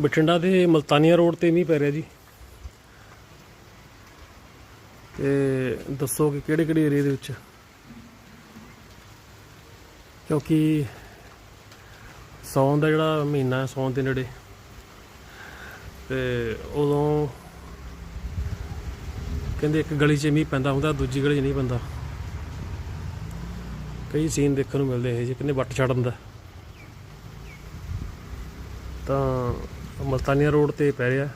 ਬਠਿੰਡਾ ਦੇ ਮਲਤਾਨੀਆ ਰੋਡ ਤੇ ਮੀਂਹ ਪੈ ਰਿਹਾ ਜੀ। ਤੇ ਦੱਸੋ ਕਿ ਕਿਹੜੇ ਕਿਹੜੇ ਏਰੀਆ ਦੇ ਵਿੱਚ? ਕਿਉਂਕਿ ਸੌਣ ਦਾ ਜਿਹੜਾ ਮਹੀਨਾ ਹੈ ਸੌਣ ਦੇ ਨੇੜੇ, ਤੇ ਉਦੋਂ ਕਹਿੰਦੇ ਇੱਕ ਗਲੀ 'ਚ ਮੀਂਹ ਪੈਂਦਾ ਹੁੰਦਾ, ਦੂਜੀ ਗਲੀ 'ਚ ਨਹੀਂ ਪੈਂਦਾ। ਕਈ ਸੀਨ ਦੇਖਣ ਨੂੰ ਮਿਲਦੇ ਇਹ ਜੇ ਕਹਿੰਦੇ ਵੱਟ ਛੱਡ ਦਿੰਦਾ ਤਾਂ ਮਲਤਾਨੀਆ ਰੋਡ ਤੇ ਪੈ ਰਿਹਾ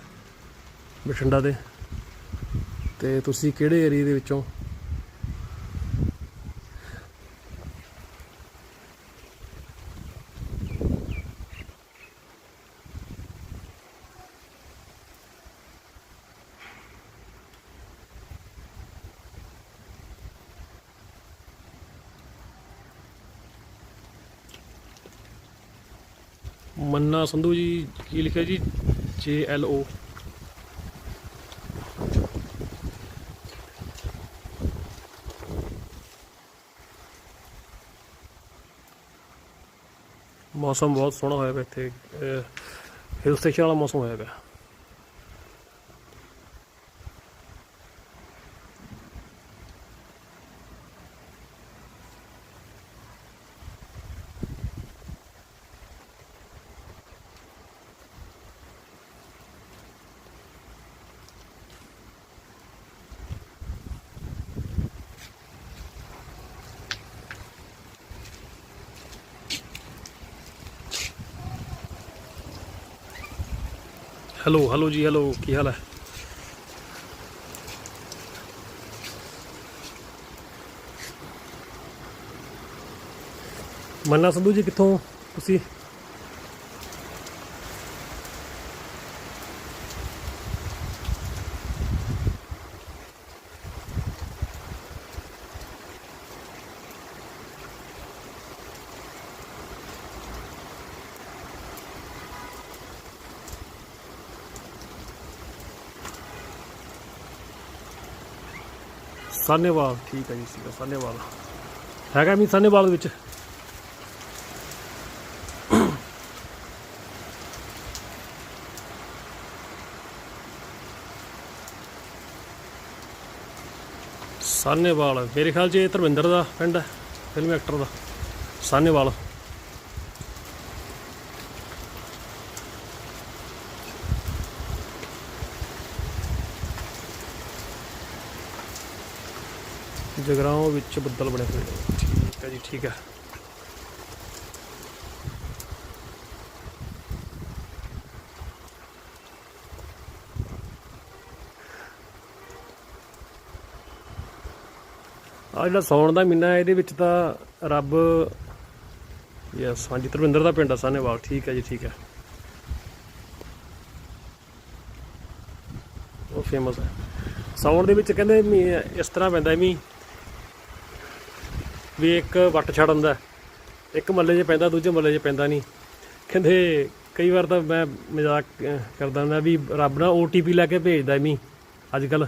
ਬਠਿੰਡਾ ਦੇ। ਤੇ ਤੁਸੀਂ ਕਿਹੜੇ ਏਰੀਆ ਦੇ ਵਿੱਚੋਂ ਮੰਨਾ ਸੰਧੂ ਜੀ, ਕੀ ਲਿਖਿਆ ਜੀ? ਜੇ ਐਲ ਓ। ਮੌਸਮ ਬਹੁਤ ਸੋਹਣਾ ਹੋਇਆ ਪਿਆ ਇੱਥੇ। ਹਿਲ ਸਟੇਸ਼ਨ ਵਾਲਾ ਮੌਸਮ ਹੋਇਆ ਪਿਆ। ਹੈਲੋ ਹੈਲੋ ਜੀ ਹੈਲੋ ਕੀ ਹਾਲ ਹੈ? ਮੰਨਾ ਸੰਧੂ ਜੀ ਕਿੱਥੋਂ ਤੁਸੀਂ? ਸਾਨੇਵਾਲ। ਠੀਕ ਹੈ ਜੀ ਸੀਗਾ ਸਾਨੇਵਾਲ। ਹੈਗਾ ਵੀ ਸਾਨੇਵਾਲ ਵਿੱਚ। ਸਾਨੇਵਾਲ ਮੇਰੇ ਖਿਆਲ 'ਚ ਇਹ ਧਰਮਿੰਦਰ ਦਾ ਪਿੰਡ ਹੈ ਫਿਲਮ ਐਕਟਰ ਦਾ। ਸਾਨੇਵਾਲ। ਜਗਰਾਉਂ ਵਿੱਚ ਬੱਦਲ ਬਣੇ ਹੋਏ ਨੇ। ਠੀਕ ਹੈ ਜੀ, ਠੀਕ ਹੈ। ਆ ਜਿਹੜਾ ਸੌਣ ਦਾ ਮਹੀਨਾ ਇਹਦੇ ਵਿੱਚ ਤਾਂ ਰੱਬ ਯਸ ਹਾਂਜੀ ਧਰਮਿੰਦਰ ਦਾ ਪਿੰਡ ਆ ਸਾਨੇਵਾਲ ਠੀਕ ਹੈ ਜੀ, ਠੀਕ ਹੈ। ਉਹ ਫੇਮਸ ਹੈ। ਸੌਣ ਦੇ ਵਿੱਚ ਕਹਿੰਦੇ ਮੀਂਹ ਇਸ ਤਰ੍ਹਾਂ ਪੈਂਦਾ ਵੀ ਵੀ ਇੱਕ ਵੱਟ ਛੱਡ ਹੁੰਦਾ ਇੱਕ ਮੱਲੇ 'ਚ ਪੈਂਦਾ, ਦੂਜੇ ਮੱਲੇ 'ਚ ਪੈਂਦਾ ਨਹੀਂ। ਕਹਿੰਦੇ ਕਈ ਵਾਰ ਤਾਂ ਮੈਂ ਮਜ਼ਾਕ ਕਰਦਾ ਹੁੰਦਾ ਵੀ ਰੱਬ ਨਾ OTP ਲੈ ਕੇ ਭੇਜਦਾ ਮੀਂਹ ਅੱਜ ਕੱਲ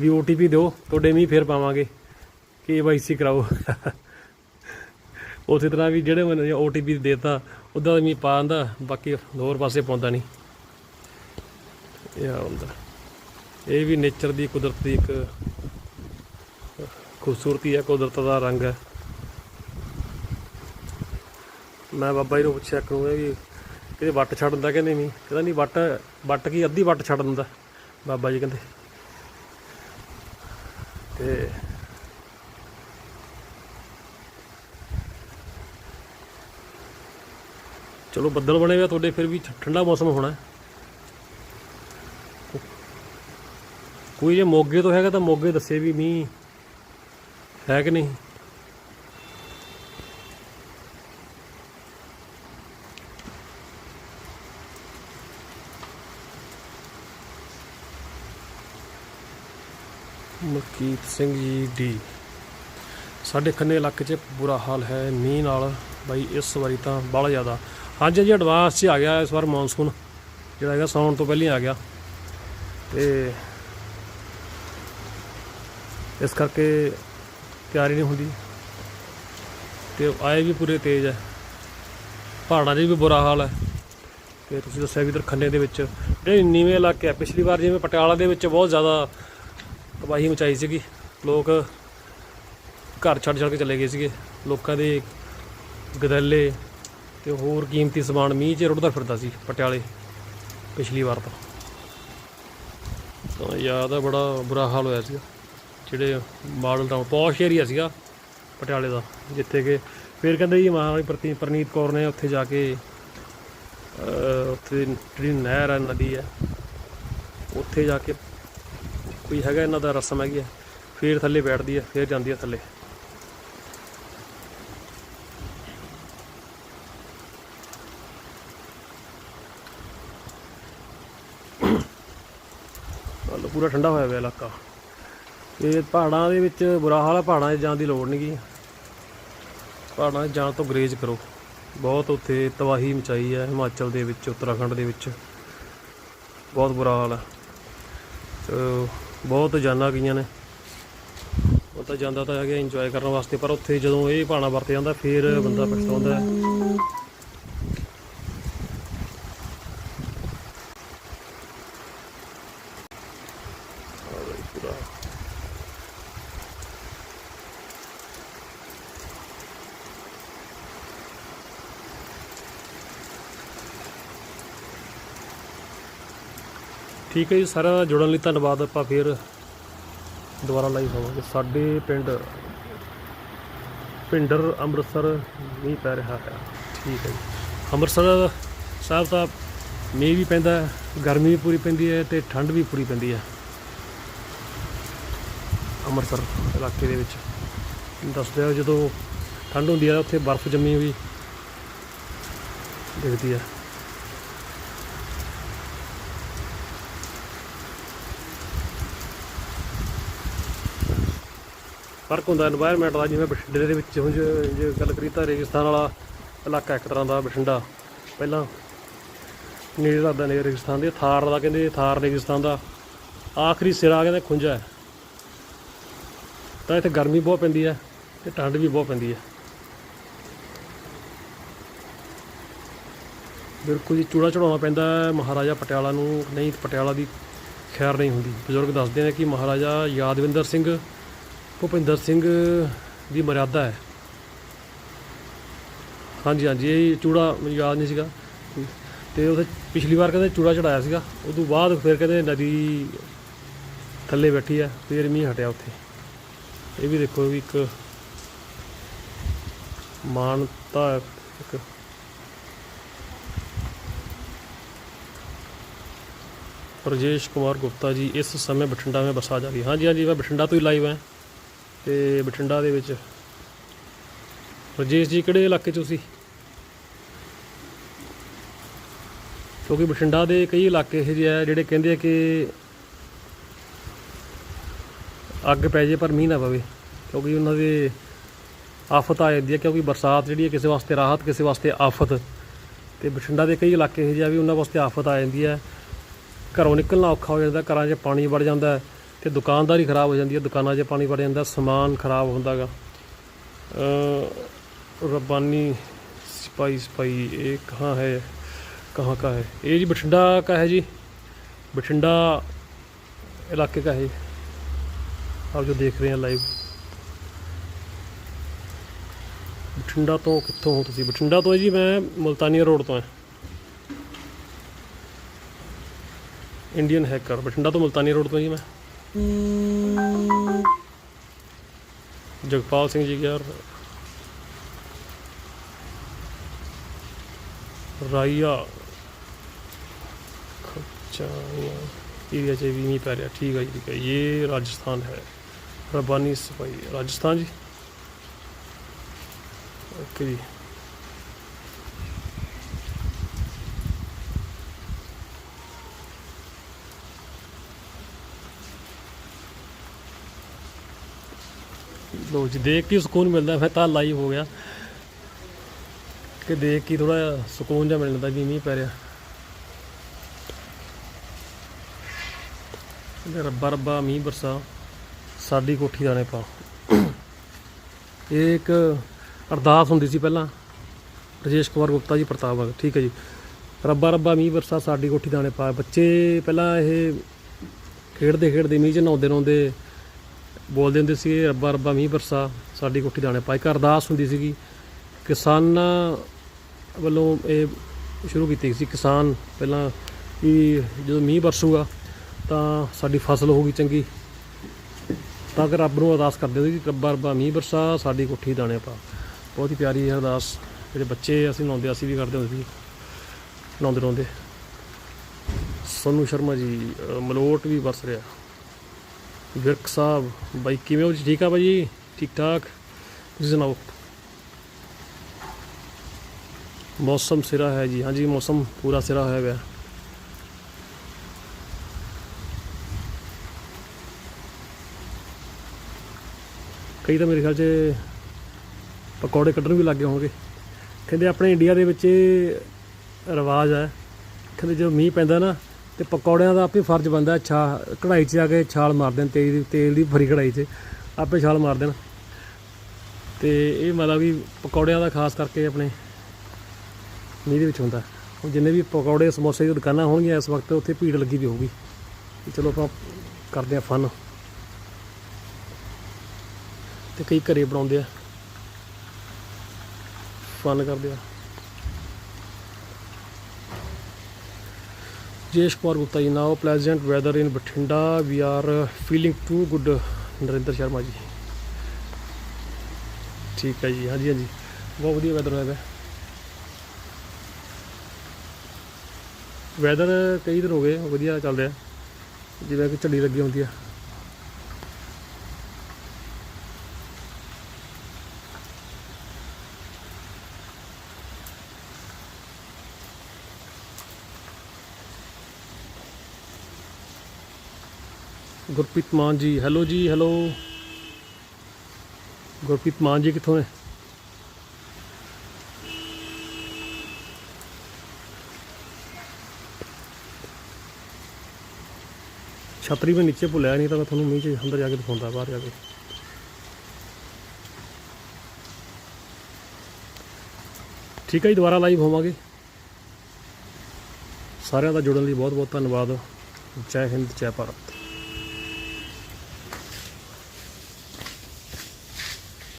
ਵੀ OTP ਦਿਓ, ਤੁਹਾਡੇ ਮੀਂਹ ਫੇਰ ਪਾਵਾਂਗੇ। KYC ਕਰਾਓ। ਉਸੇ ਤਰ੍ਹਾਂ ਵੀ ਜਿਹੜੇ ਮੈਨੂੰ OTP ਦੇਤਾ, ਉਦਾਂ ਦਾ ਮੀਂਹ ਪਾ ਆਂਦਾ ਬਾਕੀ ਹੋਰ ਪਾਸੇ ਪਾਉਂਦਾ ਨਹੀਂ। ਇਹ ਹੁੰਦਾ ਇਹ ਵੀ ਨੇਚਰ ਦੀ ਕੁਦਰਤ ਦੀ ਇੱਕ ਖੂਬਸੂਰਤੀ ਹੈ, ਕੁਦਰਤ ਦਾ ਰੰਗ ਹੈ। ਮੈਂ ਬਾਬਾ ਜੀ ਨੂੰ ਪੁੱਛਿਆ ਕਰੂੰਗਾ ਵੀ ਕਿਤੇ ਵੱਟ ਛੱਡ ਦਿੰਦਾ ਕਹਿੰਦੇ ਨਹੀਂ? ਕਹਿੰਦਾ ਨਹੀਂ, ਵੱਟ ਵੱਟ ਕੀ ਅੱਧੀ ਵੱਟ ਛੱਡ ਦਿੰਦਾ। ਬਾਬਾ ਜੀ ਕਹਿੰਦੇ। ਤੇ ਚਲੋ ਬੱਦਲ ਬਣੇ ਹੋਏ ਆ, ਤੁਹਾਡੇ ਫਿਰ ਵੀ ਠੰਡਾ ਮੌਸਮ ਹੋਣਾ ਕੋਈ ਜੇ ਮੋਗੇ ਤੋਂ ਹੈਗਾ ਤਾਂ ਮੋਗੇ ਦੱਸੇ ਵੀ ਮੀਂਹ ਹੈ ਕਿ ਨਹੀਂ? ਮਲਕੀਤ ਸਿੰਘ ਜੀ ਡੀ ਸਾਡੇ ਖੰਨੇ ਇਲਾਕੇ 'ਚ ਬੁਰਾ ਹਾਲ ਹੈ, ਮੀਂਹ ਨਾਲ ਬਾਈ ਇਸ ਵਾਰੀ ਤਾਂ ਬੜਾ ਜ਼ਿਆਦਾ। ਹਾਂਜੀ ਜੀ ਐਡਵਾਂਸ 'ਚ ਆ ਗਿਆ ਇਸ ਵਾਰ ਮੌਨਸੂਨ ਜਿਹੜਾ ਹੈਗਾ ਸੌਣ ਤੋਂ ਪਹਿਲਾਂ ਹੀ ਆ ਗਿਆ। ਤੇ ਇਸ ਕਰਕੇ ਤਿਆਰੀ ਨਹੀਂ ਹੁੰਦੀ। ਤੇ ਆਏ ਵੀ ਪੂਰੇ ਤੇਜ਼ ਹੈ ਪਹਾੜਾਂ 'ਚ ਵੀ ਬੁਰਾ ਹਾਲ ਹੈ ਤੇ ਤੁਸੀਂ ਦੱਸਿਆ ਵੀ ਇਧਰ ਖੰਨੇ ਦੇ ਵਿੱਚ ਜਿਹੜੇ ਨੀਵੇਂ ਇਲਾਕੇ ਆ। ਪਿਛਲੀ ਵਾਰ ਜਿਵੇਂ ਪਟਿਆਲਾ ਦੇ ਵਿੱਚ ਬਹੁਤ ਜ਼ਿਆਦਾ ਤਬਾਹੀ ਮਚਾਈ ਸੀਗੀ। ਲੋਕ ਘਰ ਛੱਡ ਛੱਡ ਕੇ ਚਲੇ ਗਏ ਸੀਗੇ। ਲੋਕਾਂ ਦੇ ਗਦੈਲੇ ਤੇ ਹੋਰ ਕੀਮਤੀ ਸਮਾਨ ਮੀਂਹ 'ਚ ਰੁੜਦਾ ਫਿਰਦਾ ਸੀ ਪਟਿਆਲੇ ਪਿਛਲੀ ਵਾਰ ਤਾਂ। ਤਾਂ ਯਾਦ ਆ ਬੜਾ ਬੁਰਾ ਹਾਲ ਹੋਇਆ ਸੀਗਾ। ਜਿਹੜੇ ਮਾਡਲ ਟਾਊਨ ਪੌਸ਼ ਏਰੀਆ ਸੀਗਾ ਪਟਿਆਲੇ ਦਾ, ਜਿੱਥੇ ਕਿ ਫਿਰ ਕਹਿੰਦੇ ਜੀ ਮਹਾਰਾਣੀ ਪ੍ਰਤੀ, ਪ੍ਰਨੀਤ ਕੌਰ ਨੇ ਉੱਥੇ ਜਾ ਕੇ ਉੱਥੇ ਜਿਹੜੀ ਨਹਿਰ ਹੈ ਨਦੀ ਹੈ ਉੱਥੇ ਜਾ ਕੇ ਕੋਈ ਹੈਗਾ ਇਹਨਾਂ ਦਾ ਰਸਮ ਹੈਗੀ ਹੈ ਫਿਰ ਥੱਲੇ ਬੈਠਦੀ ਹੈ ਫਿਰ ਜਾਂਦੀ ਹੈ ਥੱਲੇ। ਹਾਲ ਪੂਰਾ ਠੰਡਾ ਹੋਇਆ ਹੋਇਆ ਇਲਾਕਾ। ਇਹ ਪਹਾੜਾਂ ਦੇ ਵਿੱਚ ਬੁਰਾ ਹਾਲ ਹੈ ਪਹਾੜਾਂ 'ਚ ਜਾਣ ਦੀ ਲੋੜ ਨਹੀਂ ਗੀ ਪਹਾੜਾਂ 'ਚ ਜਾਣ ਤੋਂ ਗਰੇਜ ਕਰੋ। ਬਹੁਤ ਉੱਥੇ ਤਬਾਹੀ ਮਚਾਈ ਹੈ ਹਿਮਾਚਲ ਦੇ ਵਿੱਚ, ਉੱਤਰਾਖੰਡ ਦੇ ਵਿੱਚ। ਬਹੁਤ ਬੁਰਾ ਹਾਲ ਹੈ ਤੇ ਬਹੁਤ ਜਾਨਾਂ ਗਈਆਂ ਨੇ। ਉਹ ਤਾਂ ਜਾਂਦਾ ਤਾਂ ਹੈਗਾ ਇੰਜੋਏ ਕਰਨ ਵਾਸਤੇ, ਪਰ ਉੱਥੇ ਜਦੋਂ ਇਹ ਪਹਾੜਾ ਵਰਤ ਜਾਂਦਾ, ਫਿਰ ਬੰਦਾ ਪਛਤਾਉਂਦਾ। ਹੈ ਆਹ ਬਈ ਪੂਰਾ ਠੀਕ ਹੈ ਜੀ, ਸਾਰਿਆਂ ਦਾ ਜੁੜਨ ਲਈ ਧੰਨਵਾਦ। ਆਪਾਂ ਫਿਰ ਦੁਬਾਰਾ ਲਾਈਵ ਹੋਵਾਂਗੇ। ਸਾਡੇ ਪਿੰਡ ਪਿੰਡਰ ਅੰਮ੍ਰਿਤਸਰ ਮੀਂਹ ਪੈ ਰਿਹਾ ਹੈ। ਠੀਕ ਹੈ ਜੀ। ਅੰਮ੍ਰਿਤਸਰ ਸਾਹਿਬ ਤਾਂ ਮੀਂਹ ਵੀ ਪੈਂਦਾ ਗਰਮੀ ਵੀ ਪੂਰੀ ਪੈਂਦੀ ਹੈ ਤੇ ਠੰਡ ਵੀ ਪੂਰੀ ਪੈਂਦੀ ਹੈ। ਅੰਮ੍ਰਿਤਸਰ ਇਲਾਕੇ ਦੇ ਵਿੱਚ। ਦੱਸਦੇ ਆ ਜਦੋਂ ਠੰਡ ਹੁੰਦੀ ਹੈ, ਉੱਥੇ ਬਰਫ਼ ਜੰਮੀ ਹੋਈ। ਦਿਖਦੀ ਹੈ ਫ਼ਰਕ ਹੁੰਦਾ এনवायरमेंट ਦਾ, ਜਿਵੇਂ ਬਠਿੰਡੇ ਦੇ ਵਿੱਚ ਹੁਣ ਜੇ ਗੱਲ ਕਰੀ ਤਾਂ ਰੇਗਿਸਤਾਨ ਵਾਲਾ ਇਲਾਕਾ ਇੱਕ ਤਰ੍ਹਾਂ ਦਾ ਬਠਿੰਡਾ। ਪਹਿਲਾਂ ਨੇੜੇ ਲੱਗਦਾ ਨੇ ਰੇਗਿਸਤਾਨ ਦੇ, ਥਾਰ ਦਾ ਕਹਿੰਦੇ ਥਾਰ ਰੇਗਿਸਤਾਨ ਦਾ। ਆਖਰੀ ਸਿਰਾ ਕਹਿੰਦੇ ਖੁੰਝਾ ਹੈ। ਤਾਂ ਇੱਥੇ ਗਰਮੀ ਬਹੁਤ ਪੈਂਦੀ ਹੈ ਤੇ ਠੰਡ ਵੀ ਬਹੁਤ ਪੈਂਦੀ ਹੈ। ਬਿਲਕੁਲ ਜੀ, ਚੂੜਾ ਚੜਾਉਣਾ ਪੈਂਦਾ ਮਹਾਰਾਜਾ ਪਟਿਆਲਾ ਨੂੰ। ਨਹੀਂ, ਪਟਿਆਲਾ ਦੀ ਖੈਰ ਨਹੀਂ ਹੁੰਦੀ। ਬਜ਼ੁਰਗ ਦੱਸਦੇ ਨੇ ਕਿ ਮਹਾਰਾਜਾ ਯਾਦਵਿੰਦਰ ਸਿੰਘ ਭੁਪਿੰਦਰ ਸਿੰਘ ਦੀ ਮਰਿਆਦਾ ਹੈ ਹਾਂਜੀ ਹਾਂਜੀ ਇਹ ਚੂੜਾ ਮੈਨੂੰ ਯਾਦ ਨਹੀਂ ਸੀਗਾ ਤੇ ਉਹਦੇ ਪਿਛਲੀ ਵਾਰ ਕਹਿੰਦੇ ਚੂੜਾ ਚੜਾਇਆ ਸੀਗਾ ਉਸ ਤੋਂ ਬਾਅਦ ਫਿਰ ਕਹਿੰਦੇ ਨਦੀ ਥੱਲੇ ਬੈਠੀ ਹੈ ਫਿਰ ਮੀਂਹ ਹਟਿਆ ਉੱਥੇ ਇਹ ਵੀ ਦੇਖੋ ਵੀ ਇੱਕ ਮਾਨਤਾ ਹੈ ਇੱਕ ਰਜੇਸ਼ ਕੁਮਾਰ ਗੁਪਤਾ ਜੀ ਇਸ ਸਮੇਂ ਬਠਿੰਡਾ में बसा जा रही ਹਾਂਜੀ ਹਾਂਜੀ ਮੈਂ ਬਠਿੰਡਾ ਤੋਂ ਹੀ ਲਾਈਵ ਹਾਂ ਤੇ ਬਠਿੰਡਾ ਦੇ ਵਿੱਚ। ਰਜੇਸ਼ ਜੀ, ਕਿਹੜੇ ਇਲਾਕੇ 'ਚ ਤੁਸੀਂ ਕਿਉਂਕਿ ਬਠਿੰਡਾ ਦੇ ਕਈ ਇਲਾਕੇ ਇਹੋ ਜਿਹੇ ਆ ਜਿਹੜੇ ਕਹਿੰਦੇ ਆ ਕਿ ਅੱਗ ਪੈ ਜੇ ਪਰ ਮੀਂਹ ਨਾ ਪਵੇ, ਕਿਉਂਕਿ ਉਹਨਾਂ ਦੇ ਆਫਤ ਆ ਜਾਂਦੀ ਹੈ, ਕਿਉਂਕਿ ਬਰਸਾਤ ਜਿਹੜੀ ਹੈ ਕਿਸੇ ਵਾਸਤੇ ਰਾਹਤ, ਕਿਸੇ ਵਾਸਤੇ ਆਫਤ। ਤੇ ਬਠਿੰਡਾ ਦੇ ਕਈ ਇਲਾਕੇ ਇਹੋ ਜਿਹੇ ਆ ਵੀ ਉਹਨਾਂ ਵਾਸਤੇ ਆਫਤ ਆ ਜਾਂਦੀ ਹੈ। ਘਰੋਂ ਨਿਕਲਣਾ ਔਖਾ ਹੋ ਜਾਂਦਾ, ਘਰਾਂ 'ਚ ਪਾਣੀ ਵੜ ਜਾਂਦਾ ਤੇ ਦੁਕਾਨਦਾਰੀ ਖਰਾਬ ਹੋ ਜਾਂਦੀ ਹੈ ਦੁਕਾਨਾਂ 'ਚ ਪਾਣੀ ਵੜ ਜਾਂਦਾ ਸਮਾਨ ਖਰਾਬ ਹੁੰਦਾਗਾ रब्बानी सिपाही सिपाही ये कहाँ है कहाँ का है ये जी बठिंडा का है जी बठिंडा इलाके का है आप जो देख रहे हैं लाइव ਬਠਿੰਡਾ ਤੋਂ ਕਿੱਥੋਂ ਹੋ ਤੁਸੀਂ ਬਠਿੰਡਾ ਤੋਂ ਹੈ ਜੀ ਮੈਂ ਮੁਲਤਾਨੀਆ ਰੋਡ ਤੋਂ ਹਾਂ ਇੰਡੀਅਨ ਹੈਕਰ ਬਠਿੰਡਾ ਤੋਂ ਮੁਲਤਾਨੀਆ ਰੋਡ ਤੋਂ ਜੀ ਮੈਂ जगपाल सिंह जी यार राइया च भी नहीं पै रहा ठीक है ठीक है ये राजस्थान है। रबानी सफ़ाई राजस्थान जी? ओके जी। ਲੋ ਜੀ, ਦੇਖ ਕੇ ਸਕੂਨ ਮਿਲਦਾ, ਫਿਰ ਤਾਂ ਲਾਈਵ ਹੋ ਗਿਆ। ਕਿ ਦੇਖ ਕੇ ਥੋੜਾ ਸਕੂਨ ਜਿਹਾ ਮਿਲਦਾ ਵੀ ਮੀਂਹ ਪੈ ਰਿਹਾ। ਰੱਬਾ ਰੱਬਾ, ਮੀਂਹ ਬਰਸਾ, ਸਾਡੀ ਕੋਠੀ ਦਾਣੇ ਪਾ ਇਹ ਇੱਕ ਅਰਦਾਸ ਹੁੰਦੀ ਸੀ ਪਹਿਲਾਂ। ਰਜੇਸ਼ ਕੁਮਾਰ ਗੁਪਤਾ ਜੀ, ਪ੍ਰਤਾਪ ਬਾਗ ਠੀਕ ਹੈ ਜੀ। ਰੱਬਾ ਰੱਬਾ, ਮੀਂਹ ਵਰਸਾ ਸਾਡੀ ਕੋਠੀ ਦਾਣੇ ਪਾ ਬੱਚੇ ਪਹਿਲਾਂ ਇਹ ਖੇਡਦੇ ਖੇਡਦੇ ਮੀਂਹ ਚ ਨਹਾਉਂਦੇ ਨਹਾਉਂਦੇ ਬੋਲਦੇ ਹੁੰਦੇ ਸੀ ਰੱਬਾ ਰੱਬਾ ਮੀਂਹ ਵਰਸਾ ਸਾਡੀ ਕੋਠੀ ਦਾਣੇ ਪਾਏ। ਇੱਕ ਅਰਦਾਸ ਹੁੰਦੀ ਸੀਗੀ। ਕਿਸਾਨਾਂ ਵੱਲੋਂ ਇਹ ਸ਼ੁਰੂ ਕੀਤੀ ਸੀ। ਕਿਸਾਨ ਪਹਿਲਾਂ ਕਿ ਜਦੋਂ ਮੀਂਹ ਵਰਸੂਗਾ ਤਾਂ ਸਾਡੀ ਫਸਲ ਹੋਊਗੀ ਚੰਗੀ। ਤਾਂ ਕਿ ਰੱਬ ਨੂੰ ਅਰਦਾਸ ਕਰਦੇ ਹੁੰਦੇ ਸੀ, ਰੱਬਾ ਰੱਬਾ ਮੀਂਹ ਵਰਸਾ ਸਾਡੀ ਕੋਠੀ ਦਾਣੇ ਪਾ। ਬਹੁਤ ਹੀ ਪਿਆਰੀ ਅਰਦਾਸ। ਜਿਹੜੇ ਬੱਚੇ ਅਸੀਂ ਨਹਾਉਂਦੇ, ਅਸੀਂ ਵੀ ਕਰਦੇ ਹੁੰਦੇ ਸੀ। ਨਹਾਉਂਦੇ ਨਹਾਉਂਦੇ। ਸੋਨੂ ਸ਼ਰਮਾ ਜੀ ਮਲੋਟ ਵੀ ਵਰਸ ਰਿਹਾ। ਵਿਰਕ ਸਾਹਿਬ, ਬਾਈ ਕਿਵੇਂ ਹੋ ਜੀ? ਠੀਕ ਆ ਬਾਈ ਠੀਕ ਠਾਕ? ਤੁਸੀਂ ਸੁਣਾਓ? ਮੌਸਮ ਸਿਰਾ ਹੈ ਜੀ। ਹਾਂਜੀ, ਮੌਸਮ ਪੂਰਾ ਸਿਰਾ ਹੋਇਆ ਹੋਇਆ ਕਈ ਤਾਂ ਮੇਰੇ ਖਿਆਲ 'ਚ ਪਕੌੜੇ ਕੱਢਣ ਵੀ ਲੱਗੇ ਹੋਣਗੇ। ਕਹਿੰਦੇ ਆਪਣੇ ਇੰਡੀਆ ਦੇ ਵਿੱਚ ਰਿਵਾਜ ਹੈ। ਕਹਿੰਦੇ ਜਦੋਂ ਮੀਂਹ ਪੈਂਦਾ ਨਾ ਤੇ ਪਕੌੜਿਆਂ ਦਾ ਆਪੇ ਫਰਜ਼ ਬਣਦਾ, ਛਾ, ਕਢਾਈ 'ਚ ਜਾ ਕੇ ਛਾਲ ਮਾਰ ਦੇਣ, ਤੇਲ ਦੀ ਤੇਲ ਦੀ ਫਰੀ ਕਢਾਈ 'ਚ, ਆਪੇ ਛਾਲ ਮਾਰ ਦੇਣ। ਤੇ ਇਹ ਮਤਲਬ ਵੀ ਪਕੌੜਿਆਂ ਦਾ ਖਾਸ ਕਰਕੇ ਆਪਣੇ ਮੀਂਹ ਦੇ ਵਿੱਚ ਹੁੰਦਾ। ਹੁਣ ਜਿੰਨੇ ਵੀ ਪਕੌੜੇ, ਸਮੋਸੇ ਦੀ ਦੁਕਾਨਾਂ ਹੋਣਗੀਆਂ ਇਸ ਵਕਤ, ਉੱਥੇ ਭੀੜ ਲੱਗੀ ਵੀ ਹੋਊਗੀ। ਚਲੋ ਆਪਾਂ ਕਰਦੇ ਆ ਫਨ। ਤੇ ਕਈ ਘਰੇ ਬਣਾਉਂਦੇ ਆ। ਫਨ ਕਰਦੇ ਆ। ਜੇਸ਼ Kumar Gupta ji now pleasant weather in Bathinda. We are feeling too good Narinder Sharma ji. ਠੀਕ ਹੈ ਜੀ, ਹਾਂਜੀ ਹਾਂਜੀ। ਬਹੁਤ ਵਧੀਆ ਵੈਦਰ ਹੋਇਆ ਹੈ ਵੈਦਰ ਕਈ ਦਿਨ ਹੋ ਗਏ, ਵਧੀਆ ਚੱਲ ਰਿਹਾ। ਜਿਵੇਂ ਕਿ ਝੱਲੀ ਲੱਗੀ ਹੁੰਦੀ ਆ। ਗੁਰਪ੍ਰੀਤ ਮਾਨ ਜੀ ਹੈਲੋ ਜੀ ਹੈਲੋ ਗੁਰਪ੍ਰੀਤ ਮਾਨ ਜੀ ਕਿੱਥੋਂ ਨੇ? ਛਤਰੀ ਮੈਂ ਨੀਚੇ ਭੁੱਲਿਆ ਨਹੀਂ ਤਾਂ ਮੈਂ ਤੁਹਾਨੂੰ ਮੀਂਹ 'ਚ ਅੰਦਰ ਜਾ ਕੇ ਦਿਖਾਉਂਦਾ, ਬਾਹਰ ਜਾ ਕੇ। ਠੀਕ ਹੈ ਜੀ, ਦੁਬਾਰਾ ਲਾਈਵ ਹੋਵਾਂਗੇ। ਸਾਰਿਆਂ ਦਾ ਜੁੜਨ ਲਈ ਬਹੁਤ ਬਹੁਤ ਧੰਨਵਾਦ। ਜੈ ਹਿੰਦ, ਜੈ ਭਾਰਤ।